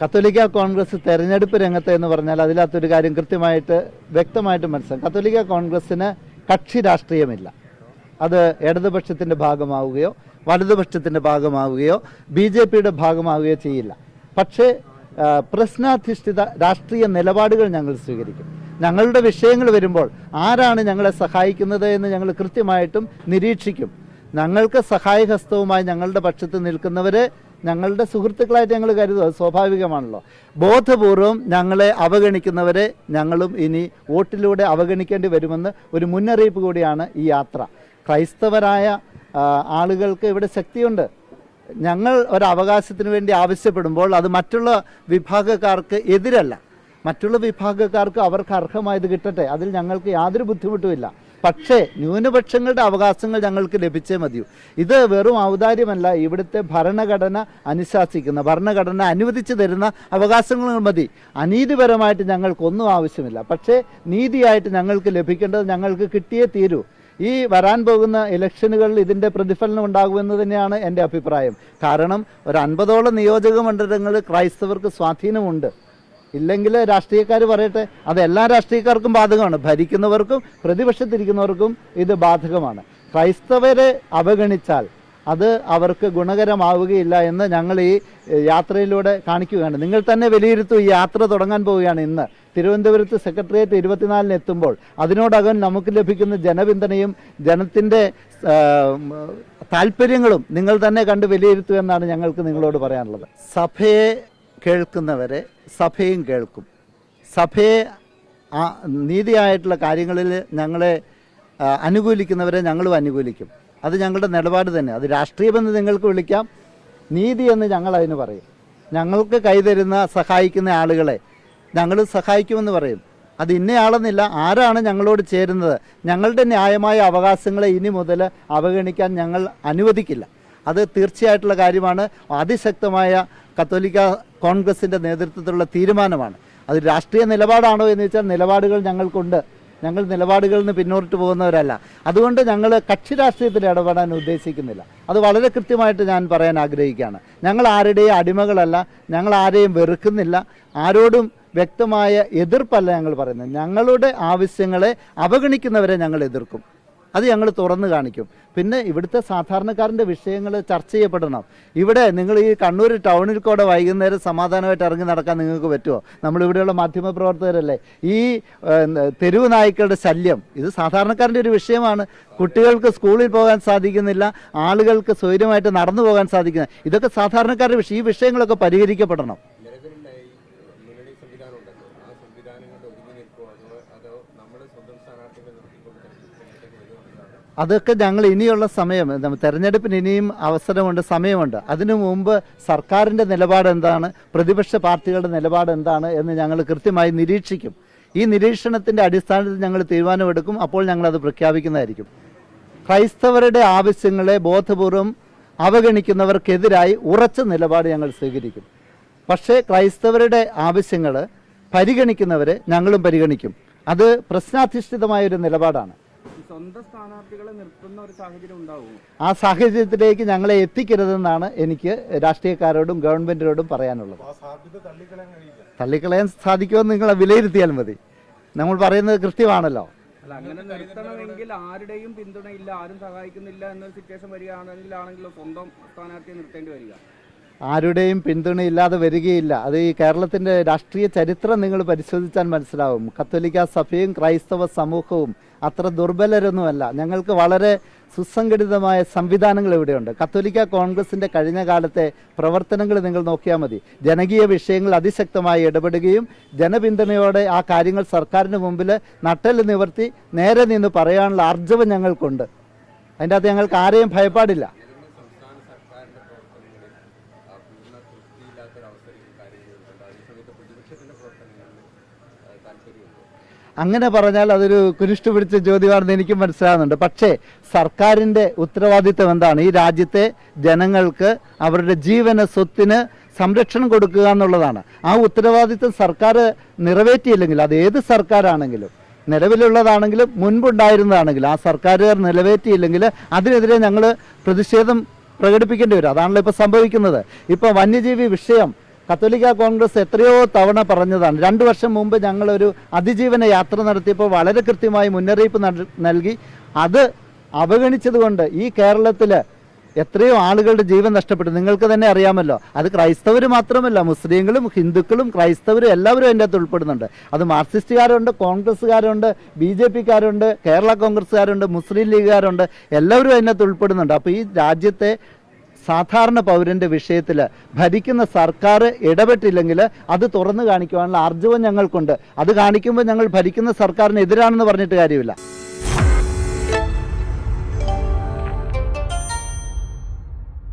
കത്തോലിക്ക കോൺഗ്രസ് തെരഞ്ഞെടുപ്പ് രംഗത്ത് എന്ന് പറഞ്ഞാൽ അതിനകത്തൊരു കാര്യം കൃത്യമായിട്ട് വ്യക്തമായിട്ട് മനസ്സിലാക്കും കത്തോലിക്ക കോൺഗ്രസ്സിന് കക്ഷി രാഷ്ട്രീയമില്ല. അത് ഇടതുപക്ഷത്തിന്റെ ഭാഗമാവുകയോ വലതുപക്ഷത്തിന്റെ ഭാഗമാവുകയോ ബി ജെ പിയുടെ ഭാഗമാവുകയോ ചെയ്യില്ല. പക്ഷേ പ്രശ്നാധിഷ്ഠിത രാഷ്ട്രീയ നിലപാടുകൾ ഞങ്ങൾ സ്വീകരിക്കും. ഞങ്ങളുടെ വിഷയങ്ങൾ വരുമ്പോൾ ആരാണ് ഞങ്ങളെ സഹായിക്കുന്നത് എന്ന് ഞങ്ങൾ കൃത്യമായിട്ടും നിരീക്ഷിക്കും. ഞങ്ങൾക്ക് സഹായഹസ്തവുമായി ഞങ്ങളുടെ പക്ഷത്ത് നിൽക്കുന്നവരെ ഞങ്ങളുടെ സുഹൃത്തുക്കളായിട്ട് ഞങ്ങൾ കരുതുക അത് സ്വാഭാവികമാണല്ലോ. ബോധപൂർവം ഞങ്ങളെ അവഗണിക്കുന്നവരെ ഞങ്ങളും ഇനി വോട്ടിലൂടെ അവഗണിക്കേണ്ടി വരുമെന്ന് ഒരു മുന്നറിയിപ്പ് കൂടിയാണ് ഈ യാത്ര. ക്രൈസ്തവരായ ആളുകൾക്ക് ഇവിടെ ശക്തിയുണ്ട്. ഞങ്ങൾ ഒരു അവകാശത്തിന് വേണ്ടി ആവശ്യപ്പെടുമ്പോൾ അത് മറ്റുള്ള വിഭാഗക്കാർക്ക് എതിരല്ല. മറ്റുള്ള വിഭാഗക്കാർക്ക് അവർക്ക് അർഹമായത് കിട്ടട്ടെ അതിൽ ഞങ്ങൾക്ക് യാതൊരു ബുദ്ധിമുട്ടുമില്ല. പക്ഷേ ന്യൂനപക്ഷങ്ങളുടെ അവകാശങ്ങൾ ഞങ്ങൾക്ക് ലഭിച്ചേ മതിയോ? ഇത് വെറും ഔദാര്യമല്ല ഇവിടുത്തെ ഭരണഘടന അനുശാസിക്കുന്ന ഭരണഘടന അനുവദിച്ചു തരുന്ന അവകാശങ്ങൾ മതി. അനീതിപരമായിട്ട് ഞങ്ങൾക്കൊന്നും ആവശ്യമില്ല. പക്ഷേ നീതിയായിട്ട് ഞങ്ങൾക്ക് ലഭിക്കേണ്ടത് ഞങ്ങൾക്ക് കിട്ടിയേ തീരൂ. ഈ വരാൻ പോകുന്ന ഇലക്ഷനുകളിൽ ഇതിന്റെ പ്രതിഫലനം ഉണ്ടാകുമെന്ന് തന്നെയാണ് എന്റെ അഭിപ്രായം. കാരണം ഒരു അൻപതോളം നിയോജക മണ്ഡലങ്ങളിൽ ക്രൈസ്തവർക്ക് സ്വാധീനമുണ്ട്. ഇല്ലെങ്കിൽ രാഷ്ട്രീയക്കാർ പറയട്ടെ അത് എല്ലാ രാഷ്ട്രീയക്കാർക്കും ബാധകമാണ്. ഭരിക്കുന്നവർക്കും പ്രതിപക്ഷത്തിരിക്കുന്നവർക്കും ഇത് ബാധകമാണ്. ക്രൈസ്തവരെ അവഗണിച്ചാൽ അത് അവർക്ക് ഗുണകരമാവുകയില്ല എന്ന് ഞങ്ങൾ ഈ യാത്രയിലൂടെ കാണിക്കുകയാണ്. നിങ്ങൾ തന്നെ വിലയിരുത്തും ഈ യാത്ര തുടങ്ങാൻ പോവുകയാണ് ഇന്ന്. തിരുവനന്തപുരത്ത് സെക്രട്ടേറിയറ്റ് ഇരുപത്തിനാലിന് എത്തുമ്പോൾ അതിനോടകം നമുക്ക് ലഭിക്കുന്ന ജനപിന്തുണയും ജനത്തിന്റെ താല്പര്യങ്ങളും നിങ്ങൾ തന്നെ കണ്ട് വിലയിരുത്തുമെന്നാണ് ഞങ്ങൾക്ക് നിങ്ങളോട് പറയാനുള്ളത്. സഭയെ കേൾക്കുന്നവരെ സഭയും കേൾക്കും. സഭയെ നീതിയായിട്ടുള്ള കാര്യങ്ങളിൽ ഞങ്ങളെ അനുകൂലിക്കുന്നവരെ ഞങ്ങളും അനുകൂലിക്കും. അത് ഞങ്ങളുടെ നിലപാട് തന്നെ. അത് രാഷ്ട്രീയമെന്ന് നിങ്ങൾക്ക് വിളിക്കാം. നീതി എന്ന് ഞങ്ങൾ അതിന് പറയും. ഞങ്ങൾക്ക് കൈതരുന്ന സഹായിക്കുന്ന ആളുകളെ ഞങ്ങൾ സഹായിക്കുമെന്ന് പറയും. അത് ഇന്നയാളെന്നില്ല ആരാണ് ഞങ്ങളോട് ചേരുന്നത്? ഞങ്ങളുടെ ന്യായമായ അവകാശങ്ങളെ ഇനി മുതൽ അവഗണിക്കാൻ ഞങ്ങൾ അനുവദിക്കില്ല. അത് തീർച്ചയായിട്ടുള്ള കാര്യമാണ്. അതിശക്തമായ കത്തോലിക്ക കോൺഗ്രസിന്റെ നേതൃത്വത്തിലുള്ള തീരുമാനമാണ്. അത് രാഷ്ട്രീയ നിലപാടാണോ എന്ന് വെച്ചാൽ നിലപാടുകൾ ഞങ്ങൾക്കുണ്ട്. ഞങ്ങൾ നിലപാടുകളിൽ നിന്ന് പിന്നോട്ട് പോകുന്നവരല്ല. അതുകൊണ്ട് ഞങ്ങൾ കക്ഷി രാഷ്ട്രീയത്തിൽ ഇടപെടാൻ ഉദ്ദേശിക്കുന്നില്ല. അത് വളരെ കൃത്യമായിട്ട് ഞാൻ പറയാൻ ആഗ്രഹിക്കുകയാണ്. ഞങ്ങൾ ആരുടെയും അടിമകളല്ല. ഞങ്ങൾ ആരെയും വെറുക്കുന്നില്ല. ആരോടും വ്യക്തമായ എതിർപ്പല്ല ഞങ്ങൾ പറയുന്നത്. ഞങ്ങളുടെ ആവശ്യങ്ങളെ അവഗണിക്കുന്നവരെ ഞങ്ങൾ എതിർക്കും. അത് ഞങ്ങൾ തുറന്നു കാണിക്കും. പിന്നെ ഇവിടുത്തെ സാധാരണക്കാരന്റെ വിഷയങ്ങൾ ചർച്ച ചെയ്യപ്പെടണം. ഇവിടെ നിങ്ങൾ ഈ കണ്ണൂർ ടൗണിൽ കൂടെ വൈകുന്നേരം സമാധാനമായിട്ട് ഇറങ്ങി നടക്കാൻ നിങ്ങൾക്ക് പറ്റുമോ? നമ്മളിവിടെയുള്ള മാധ്യമപ്രവർത്തകരല്ലേ? ഈ തെരുവ് നായ്ക്കളുടെ ശല്യം ഇത് സാധാരണക്കാരന്റെ ഒരു വിഷയമാണ്. കുട്ടികൾക്ക് സ്കൂളിൽ പോകാൻ സാധിക്കുന്നില്ല ആളുകൾക്ക് സ്വൈര്യമായിട്ട് നടന്നു പോകാൻ സാധിക്കുന്നില്ല. ഇതൊക്കെ സാധാരണക്കാരുടെ വിഷയം. ഈ വിഷയങ്ങളൊക്കെ പരിഹരിക്കപ്പെടണം. മുന്നണി സംവിധാനം ഉണ്ടല്ലോ ആ സംവിധാനങ്ങളുടെ ഒതുങ്ങി നിൽക്കുമോ അതോ അതോ നമ്മൾ സ്വന്തം സ്ഥാനാർത്ഥികളെ നിർത്തിക്കൊണ്ട് അതൊക്കെ ഞങ്ങൾ ഇനിയുള്ള സമയം തെരഞ്ഞെടുപ്പിന് ഇനിയും അവസരമുണ്ട് സമയമുണ്ട്. അതിനു മുമ്പ് സർക്കാരിന്റെ നിലപാട് എന്താണ് പ്രതിപക്ഷ പാർട്ടികളുടെ നിലപാട് എന്താണ് എന്ന് ഞങ്ങൾ കൃത്യമായി നിരീക്ഷിക്കും. ഈ നിരീക്ഷണത്തിന്റെ അടിസ്ഥാനത്തിൽ ഞങ്ങൾ തീരുമാനമെടുക്കും അപ്പോൾ ഞങ്ങളത് പ്രഖ്യാപിക്കുന്നതായിരിക്കും. ക്രൈസ്തവരുടെ ആവശ്യങ്ങളെ ബോധപൂർവം അവഗണിക്കുന്നവർക്കെതിരായി ഉറച്ച നിലപാട് ഞങ്ങൾ സ്വീകരിക്കും. പക്ഷേ ക്രൈസ്തവരുടെ ആവശ്യങ്ങൾ പരിഗണിക്കുന്നവരെ ഞങ്ങളും പരിഗണിക്കും. അത് പ്രശ്നാധിഷ്ഠിതമായ ഒരു നിലപാടാണ്. ഈ സ്വന്തം സ്ഥാനാർത്ഥികളെ നിർത്തുന്ന ഒരു സാഹചര്യം ഉണ്ടാവും. ആ സാഹചര്യത്തിലേക്ക് ഞങ്ങളെ എത്തിക്കരുതെന്നാണ് എനിക്ക് രാഷ്ട്രീയക്കാരോടും ഗവൺമെന്റിനോടും പറയാനുള്ളത്. തള്ളിക്കളയാൻ സാധിക്കുമെന്ന് നിങ്ങൾ വിലയിരുത്തിയാൽ മതി. നമ്മൾ പറയുന്നത് കൃത്യമാണല്ലോ. അല്ല അങ്ങനെ നിർത്തണമെങ്കിൽ ആരുടെയും പിന്തുണയില്ല ആരും സഹായിക്കുന്നില്ല എന്നൊരു സിറ്റുവേഷൻ വരികയാണെങ്കിൽ ആണെങ്കിലോ സ്വന്തം സ്ഥാനാർത്ഥിയെ നിർത്തേണ്ടി വരിക. ആരുടെയും പിന്തുണയില്ലാതെ വരികയില്ല. അത് ഈ കേരളത്തിന്റെ രാഷ്ട്രീയ ചരിത്രം നിങ്ങൾ പരിശോധിച്ചാൽ മനസ്സിലാവും. കത്തോലിക്ക സഭയും ക്രൈസ്തവ സമൂഹവും അത്ര ദുർബലരൊന്നുമല്ല. ഞങ്ങൾക്ക് വളരെ സുസംഘടിതമായ സംവിധാനങ്ങൾ ഇവിടെയുണ്ട്. കത്തോലിക്ക കോൺഗ്രസിന്റെ കഴിഞ്ഞ കാലത്തെ പ്രവർത്തനങ്ങൾ നിങ്ങൾ നോക്കിയാൽ മതി. ജനകീയ വിഷയങ്ങൾ അതിശക്തമായി ഇടപെടുകയും ജനപിന്തുണയോടെ ആ കാര്യങ്ങൾ സർക്കാരിന് മുമ്പിൽ നട്ടൽ നിവർത്തി നേരെ നിന്ന് പറയാനുള്ള ആർജവം ഞങ്ങൾക്കുണ്ട്. അതിന്റെ അകത്ത് ഞങ്ങൾക്ക് ആരെയും ഭയപ്പാടില്ല. അങ്ങനെ പറഞ്ഞാൽ അതൊരു കുരിഷ്ടു പിടിച്ച ജ്യോതിയാണെന്ന് എനിക്കും മനസ്സിലാകുന്നുണ്ട് പക്ഷേ സർക്കാരിന്റെ ഉത്തരവാദിത്വം എന്താണ്? ഈ രാജ്യത്തെ ജനങ്ങൾക്ക് അവരുടെ ജീവന സ്വത്തിന് സംരക്ഷണം കൊടുക്കുക എന്നുള്ളതാണ്. ആ ഉത്തരവാദിത്വം സർക്കാർ നിറവേറ്റിയില്ലെങ്കിൽ അത് ഏത് സർക്കാരാണെങ്കിലും നിലവിലുള്ളതാണെങ്കിലും മുൻപുണ്ടായിരുന്നതാണെങ്കിലും ആ സർക്കാരുകാർ നിലവേറ്റിയില്ലെങ്കിൽ അതിനെതിരെ ഞങ്ങൾ പ്രതിഷേധം പ്രകടിപ്പിക്കേണ്ടി വരും. അതാണല്ലോ ഇപ്പോൾ സംഭവിക്കുന്നത്. ഇപ്പോൾ വന്യജീവി വിഷയം കത്തോലിക്ക കോൺഗ്രസ് എത്രയോ തവണ പറഞ്ഞതാണ്. രണ്ട് വർഷം മുമ്പ് ഞങ്ങളൊരു അതിജീവന യാത്ര നടത്തിയപ്പോൾ വളരെ കൃത്യമായി മുന്നറിയിപ്പ് നൽകി. അത് അവഗണിച്ചതുകൊണ്ട് ഈ കേരളത്തിൽ എത്രയോ ആളുകളുടെ ജീവൻ നഷ്ടപ്പെട്ടു. നിങ്ങൾക്ക് തന്നെ അറിയാമല്ലോ അത് ക്രൈസ്തവർ മാത്രമല്ല മുസ്ലിങ്ങളും ഹിന്ദുക്കളും ക്രൈസ്തവരും എല്ലാവരും അതിന്റെ അകത്ത് ഉൾപ്പെടുന്നുണ്ട്. അത് മാർക്സിസ്റ്റുകാരുണ്ട് കോൺഗ്രസ്സുകാരുണ്ട് ബി ജെ പിക്കാരുണ്ട് കേരള കോൺഗ്രസ്സുകാരുണ്ട് മുസ്ലിം ലീഗുകാരുണ്ട് എല്ലാവരും അതിനകത്ത് ഉൾപ്പെടുന്നുണ്ട്. അപ്പോൾ ഈ രാജ്യത്തെ സാധാരണ പൗരന്റെ വിഷയത്തിൽ ഭരിക്കുന്ന സർക്കാർ ഇടപെട്ടില്ലെങ്കിൽ അത് തുറന്നു കാണിക്കുവാനുള്ള ആർജവം ഞങ്ങൾക്കുണ്ട്. അത് കാണിക്കുമ്പോൾ ഞങ്ങൾ ഭരിക്കുന്ന സർക്കാരിന് എതിരാണെന്ന് പറഞ്ഞിട്ട് കാര്യമില്ല.